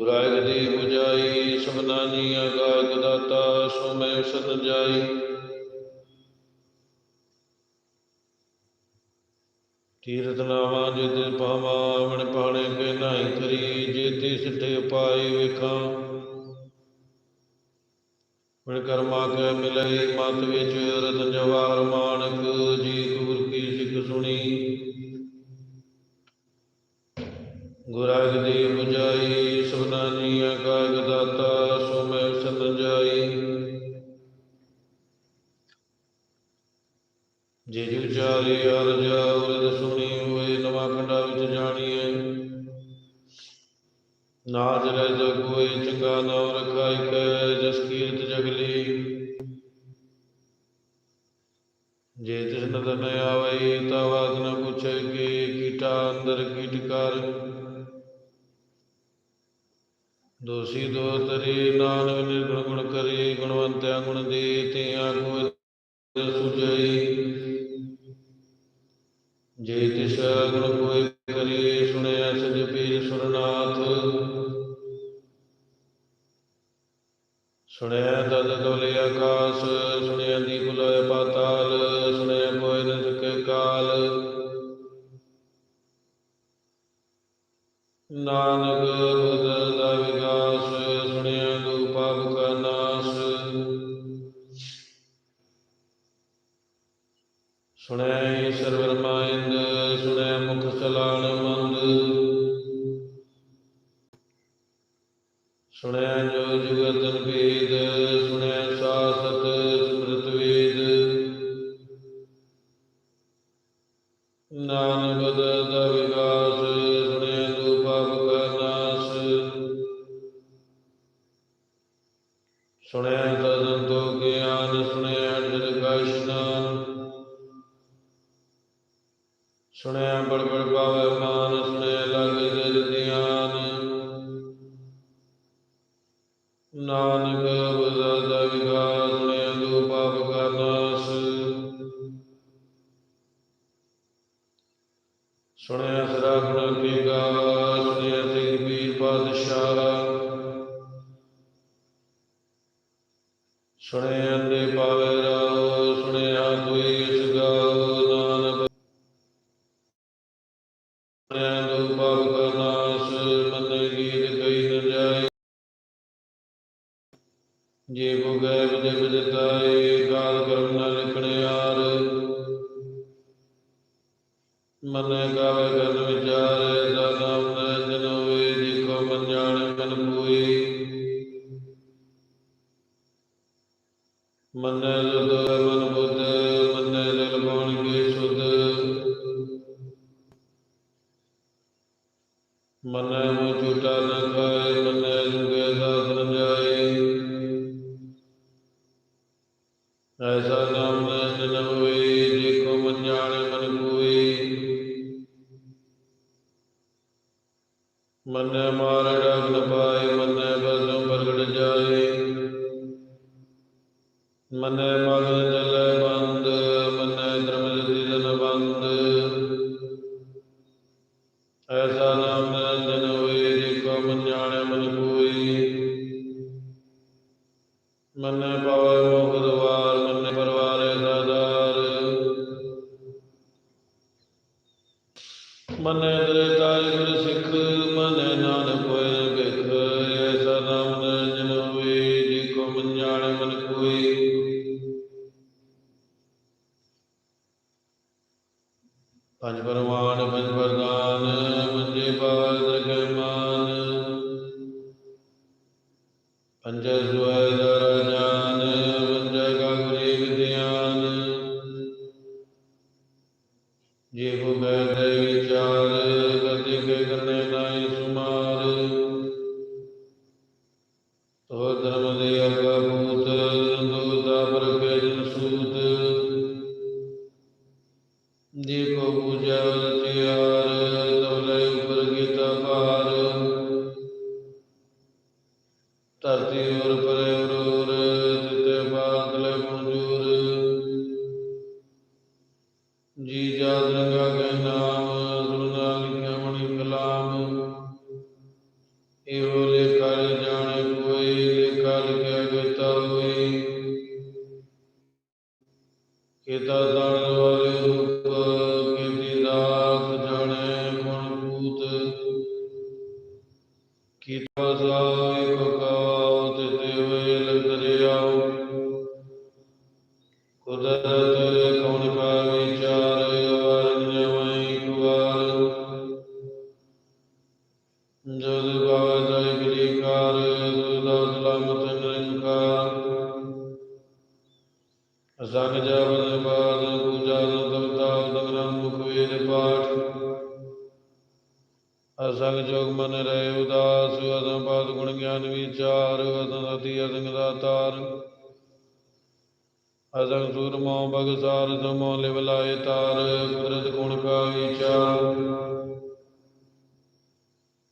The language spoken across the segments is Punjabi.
ਗੁਰਾਇ ਦੀ 부ਜਾਈ ਸਭਨਾ ਜੀਆਂ ਦਾਤਾ, ਸੋ ਮੈਂ ਸਤ ਜਾਈ। ਤੀਰਤ ਨਾਵਾ ਜਿਤ ਪਾਵਾ ਮਣ ਪਾਣੇ ਕੇ ਨਾਹੀ ਕਰੀ, ਜੇਤੀ ਸਿੱਠੇ ਪਾਈ ਵੇਖਾਂ। ਮਣ ਕਰਮਾ ਕੇ ਮਿਲਈ, ਮਤ ਵਿੱਚ ਰਤਨ ਜਵਾਰ ਮਾਨਕ ਜੀ ਗੁਰ ਕੀ ਸਿੱਖ ਸੁਣੀ। ਗੁਰਾਗ ਦੀ ਜੇ ਜੁ ਚਾਰੇ ਅਰਜ ਉਰਦ ਸੁਣੀ ਹੋਏ, ਨਵਾਂ ਖੰਡਾ ਵਿੱਚ ਜਾਣੀਏ ਨਾਜ ਰਹਿ ਕੋਈ ਚੰਗਾ ਨਾਮ ਰਖਾਇ ਕੈ, ਜਸ ਕੀਰਤ ਜਗਲੀ ਜੇ ਤਿਸ ਨਦਰ ਨ ਤਾ ਵਾਗ ਨ ਪੁੱਛੇ ਕਿ, ਕੀਟਾ ਅੰਦਰ ਕੀਟ ਕਰ। ਦੋਸੀ ਦੋ ਤਰੇ ਨਾਨਕ ਨਿਰਗੁਣ ਗੁਣ ਕਰੇ ਗੁਣਵੰਤਿਆ ਗੁਣ ਦੇ, ਤਿਆ ਕੋਈ ਸੁਜਈ ਜੇ ਤਿਸ ਗੁਣ ਕੋਈ ਕਰੀ ਸੁਣਿਆ ਸਜ ਪੀਰ ਸੁਰਨਾਥ। ਸੁਣਿਆ ਤਦ ਸੁਣਿਆ ਜੋ ਜੁਗਤਨ ਸੁਣਿਆ ਮਨ ਜਾਣੇ ਮਨ ਕੋਈ ਮੰਨੇ ਸੁਧ ਮੰਨੇ ਮਗਨ ਜਲੇ ਬੰਦ ਪਰਮਾਨ ਪੰਜ ਵਰਦਾਨ ਮੰਜੇ ਪਾਵ ਦਰਗਹਿ ਮਾਨ। ਧਰਤੀ ਔਰ ਪਰੇ ਉਰੂਰ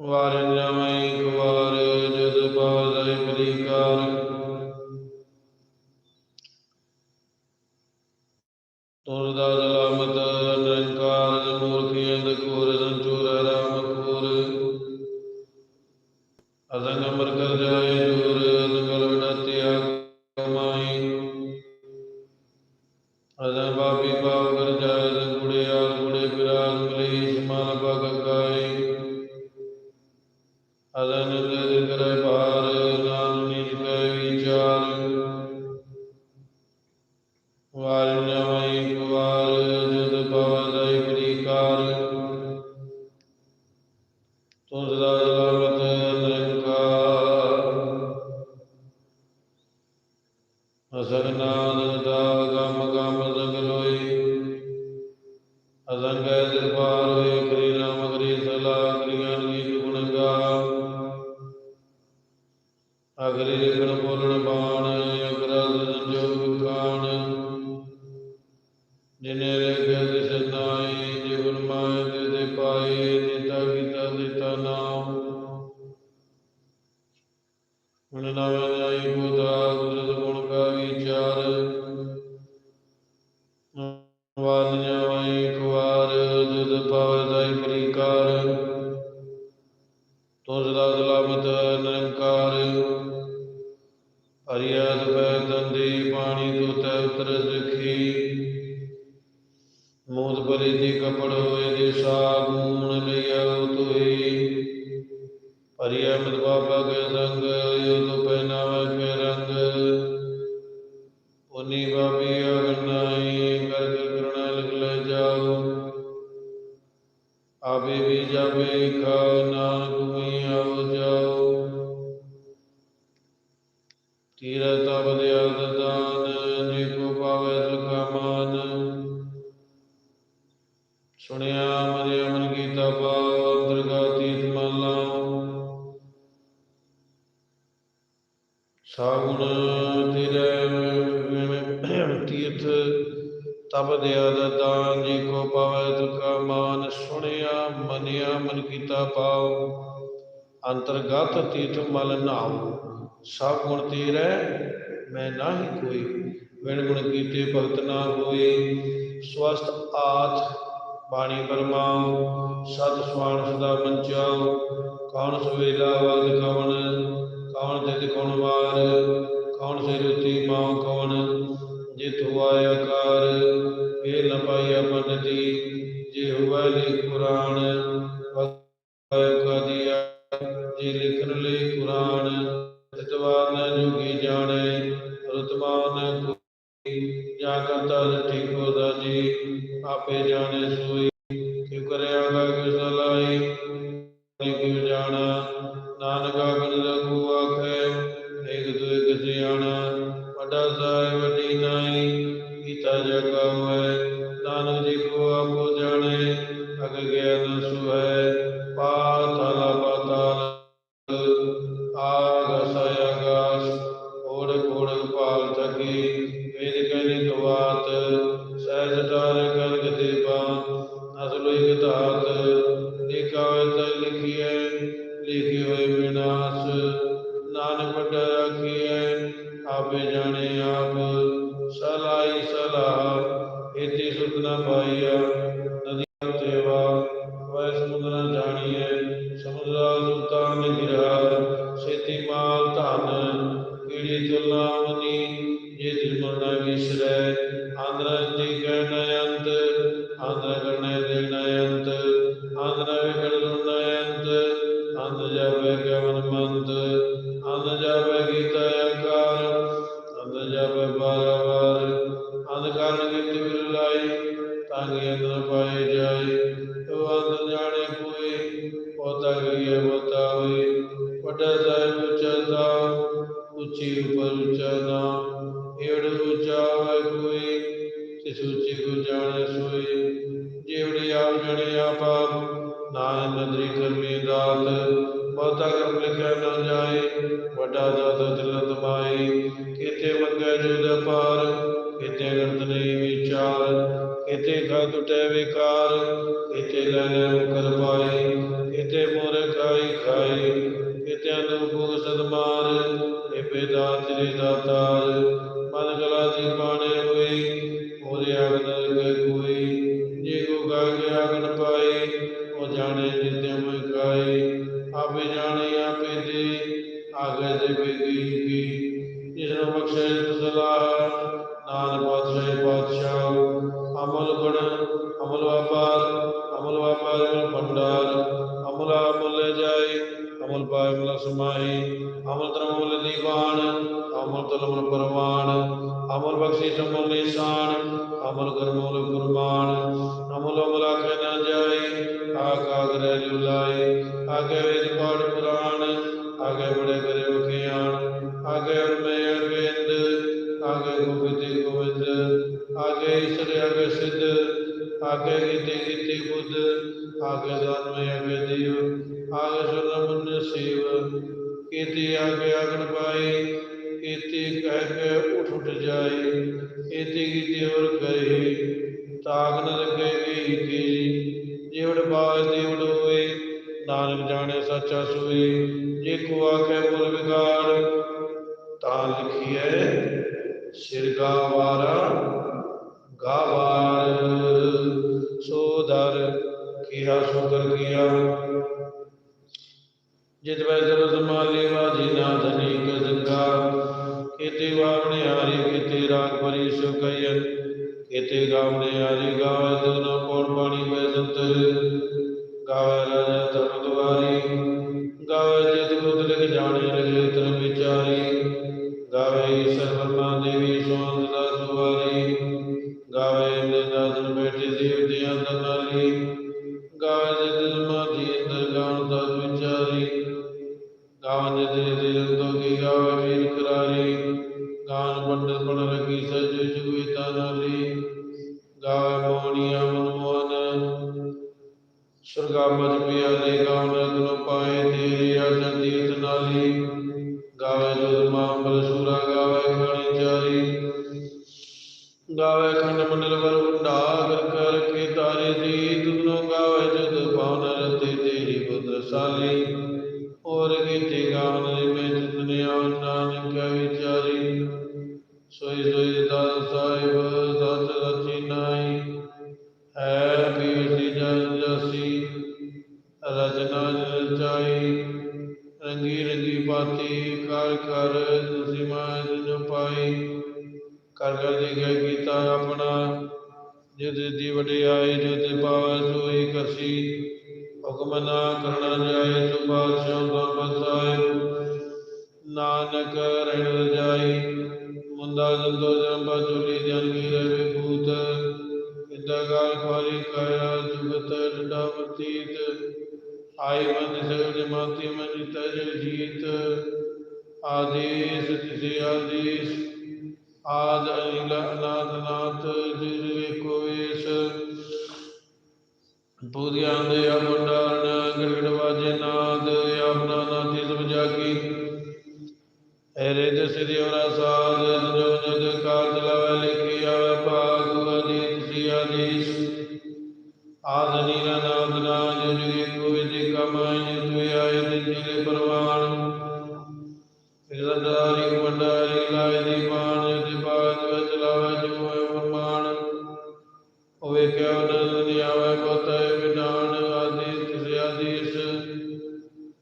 Var edemeyik var. ਤਬ ਦੇ ਅਦਤਾਨ ਜੀ ਕੋ ਪਵੈ ਦੁਖਾ ਮਾਨ ਸੁਣਿਆ, ਮਨਿਆ, ਮਨ ਕੀਤਾ ਪਾਉ। ਅੰਤਰਗਤ ਤੀਤ ਮਲ ਨਾਉ। ਸਭ ਗੁਣ ਤੇਰੇ, ਮੈਂ ਨਾਹੀ ਕੋਈ। ਵਿਣ ਗੁਣ ਕੀਤੇ ਭਗਤ ਨਾ ਹੋਏ। ਸਵਸਤ ਆਤ ਬਾਣੀ ਬਰਮਾਉ। ਸਤ ਸਵਾਨ ਸਦਾ ਮੰਚਾਉ। ਕੌਣ ਸੁਵੇਲਾ ਵੰਦ ਕਵਣ, ਕੌਣ ਤੇ ਕੌਣ ਵਾਰ। ਕੌਣ ਸੇ ਰੁਤੀ ਮਾਉ ਕੌਣ ਜਿਤ ਆਇਆ ਕਰ ਲਿਖ ਕੁਰਾਨ ਕਦੀਆ ਜੇ ਲਿਖਣ ਲਈ ਕੁਰਾਨ ਤਤਵਾ ਨਾ ਜੋਗੀ ਜਾਣੇ ਰਤਬਾ ਨਾ ਕੋਈ ਜਾ ਕਰਤਾ ਠੇਕੋ ਦਾ ਜੀ, ਆਪੇ ਜਾਣੇ ਸੋਈ Okay. ਵਡਾ ਜਦ ਦਿਲ ਦਮਾਈ ਕਿਤੇ ਮੰਗੇ ਜੁਦ ਪਾਰ ਕਿਤੇ ਗਰਦਨੇ ਵਿਚਾਰ ਕਿਤੇ ਖਾ ਟੁੱਟੇ ਵਿਕਾਰ ਇਹ ਤੇ ਅਗ ਅਗਨ ਗਾਵਣੇ ਹਾਰੇ ਕੀਤੇ ਰਾਗ ਪਰੀ ਸੁ ਕਈਐ ਕੀਤੇ ਗਾਵਣੇ ਹਾਰੇ ਗਾਵੇ ਤੋ ਨਾ ਪਉਣ ਪਾਣੀ ਪੈ ਸੰਤ ਸਰਗਮ ਜਪਿਆ ਦੇ ਗਾਉਣ ਪਾਏ ਬਾਤੀ ਕਰ ਕਰ ਤੁਸੀਂ ਮੈਂ ਜਿਨੋ ਪਾਈ। ਕਰ ਕਰ ਦੀ ਗਏ ਕੀਤਾ ਆਪਣਾ। ਜਿਤ ਦੀ ਵਡਿਆਈ ਜਿਤ ਪਾਵੈ ਸੋਈ ਕਸੀ। ਹੁਕਮ ਨਾ ਕਰਨਾ ਜਾਏ ਸੋ ਬਾਦਸ਼ਾਹ ਦਾ ਬਸਾਏ ਨਾਨਕ ਰਹਿਣ ਜਾਈ। ਮੁੰਦਾ ਜੰਦੋ ਜੰਬਾ ਚੁਲੀ ਜਨਮੀ ਰਵੇ ਭੂਤ। ਇੰਦਾ ਗਾਲ ਖਾਰੀ ਕਾਇਆ ਜੁਗਤ ਡਾਵਤੀਤ ਆਈ ਮਨ ਮਤਿ ਮਨਿ ਤਜ ਜੀਤ ਆਦੇਸ ਤਿਸੇ ਆਦੇਸ, ਆਦ ਅਨਿਲ ਅਨਾਦ ਨਾਥ ਜਿਨ ਵੇ ਕੋਇਸ ਪੂਰੀਆਂ ਦੇ ਅਮਨ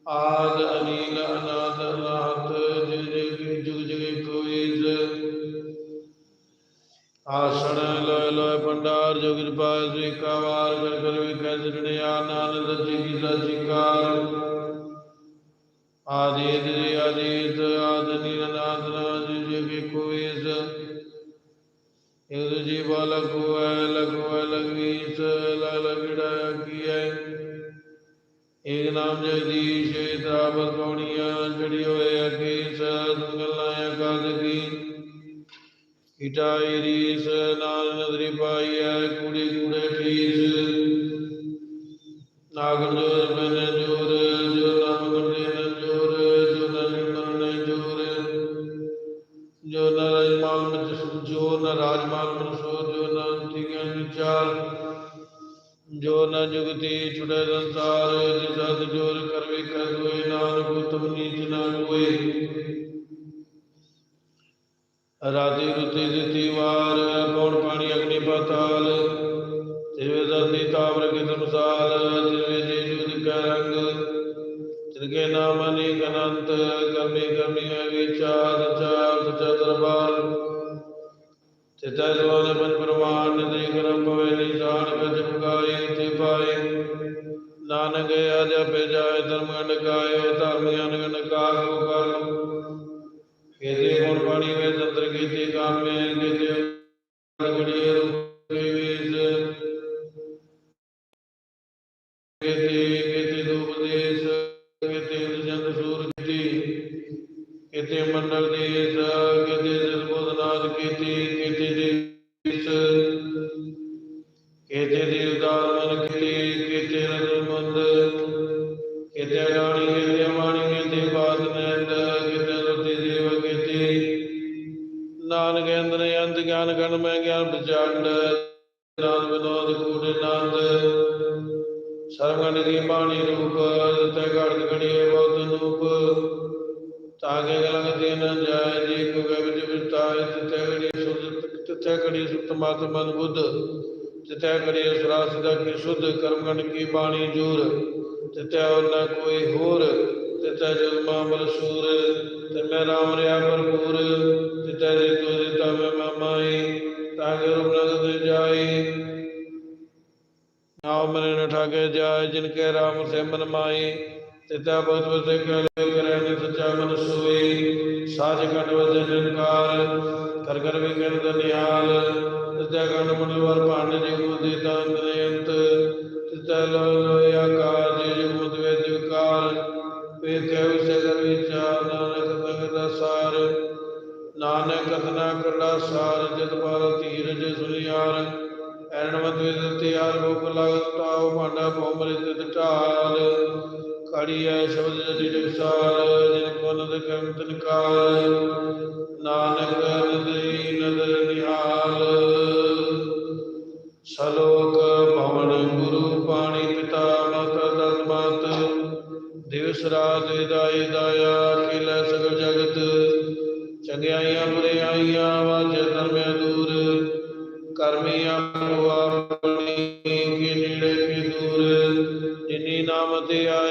और ਇਟਾਈ ਰੀਸ ਨਾਲ ਨਦਰੀ ਪਾਈਐ ਕੂੜੀ ਕੂੜੇ ਠੀਸ ਨਾਗਨ ਜੋਰ ਬਨ ਜੋਰ, ਜੋ ਨਾਮ ਗੁਰਦੇ ਨ ਜੋਰ, ਜੋ ਨਾਮ ਮਰਨ ਜੋਰ। ਜੋ ਨ ਰਾਜਮਾਲ ਮਜ ਜੋ ਨ ਰਾਜਮਾਲ ਮਨ ਸੋ, ਜੋ ਨ ਅੰਤਿਗਨ ਵਿਚਾਰ ਜੋ ਨ ਜੁਗਤੀ ਛੁੜੇ ਸੰਸਾਰ ਜਿਸਦ ਜੋਰ ਰਾਤੀ ਰੁਤੀ ਦਿੱਤੀ ਵਾਰ, ਕੌਣ ਪਾਣੀ ਅਗਨੀ ਪਾਤਾਲ? ਤਿਰਵੇ ਦਰਦੀ ਤਾਵਰ ਕੇ ਤਮਸਾਲ ਤਿਰਵੇ ਜੀ ਜੁਦ ਕੈ ਰੰਗ। ਤਿਰਗੇ ਨਾਮ ਅਨੇਕ ਅਨੰਤ, ਕਰਮੀ ਕਰਮੀ ਵਿਚਾਰ, ਚਾਰ ਸਚਾ ਦਰਬਾਰ। ਤਿਤੈ ਜਵਾਨ ਕੇਤੇ ਤਿਤੈ ਮਤ ਮਨ ਬੁੱਧ। ਤਿਤੈ ਗੜੀ ਸੁਰਾ ਸਿਦਾ ਕੀ ਸੁਧ ਕਰਮ ਗਣ ਕੀ ਬਾਣੀ ਜੂਰ। ਤਿਤੈ ਔਰ ਨ ਕੋਈ ਹੋਰ ਤਿਤੈ ਜੁਲਮਾ ਬਲ ਤੇ ਮੈਂ ਰਾਮ ਰਿਆ ਭਰਪੂਰ। ਤਿਤੈ ਦੇ ਤੋ ਦਿੱਤਾ ਮੈਂ ਮਾਮਾਈ ਤਾਗੇ ਰੂਪ ਨਗ ਜਾਈ। ਨਾਮ ਮਨ ਨ ਠਾਗੇ ਜਾਏ, ਜਿਨ ਕੇ ਰਾਮ ਸੇ ਮਨ ਮਾਈ। ਤਿਤਾ ਬਹੁਤ ਵਸੇ ਕਲੇ ਕਰੈ ਸਚਾ ਮਨ ਸੋਈ। ਸਾਜ ਕੰਡ ਵਸੇ ਨਿਰਕਾਰ। ਕਰ ਕਰ ਵਿਗਨ ਦਨਿਆਲ ਤਿਤਾ ਕੰਡ ਚੰਗਿਆਈਆਂ ਬੁਰਿਆਈਆਂ, ਵਾਜੇ ਧਰਮੇ ਦੂਰ। ਕਰਮੀ ਆਪੋ ਆਪਣੀ, ਕੀ ਨੇੜੇ ਕੀ ਦੂਰ। ਜਿਨੀ ਨਾਮ ਤੇ ਆ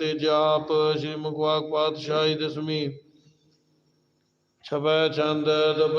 ਜੀ ਜਾਪ ਸ੍ਰੀ ਮੁਖਵਾਕ ਪਾਤਸ਼ਾਹੀ ਦਸਮੀ ਛਬੈ ਚੰਦ ਦੁਪ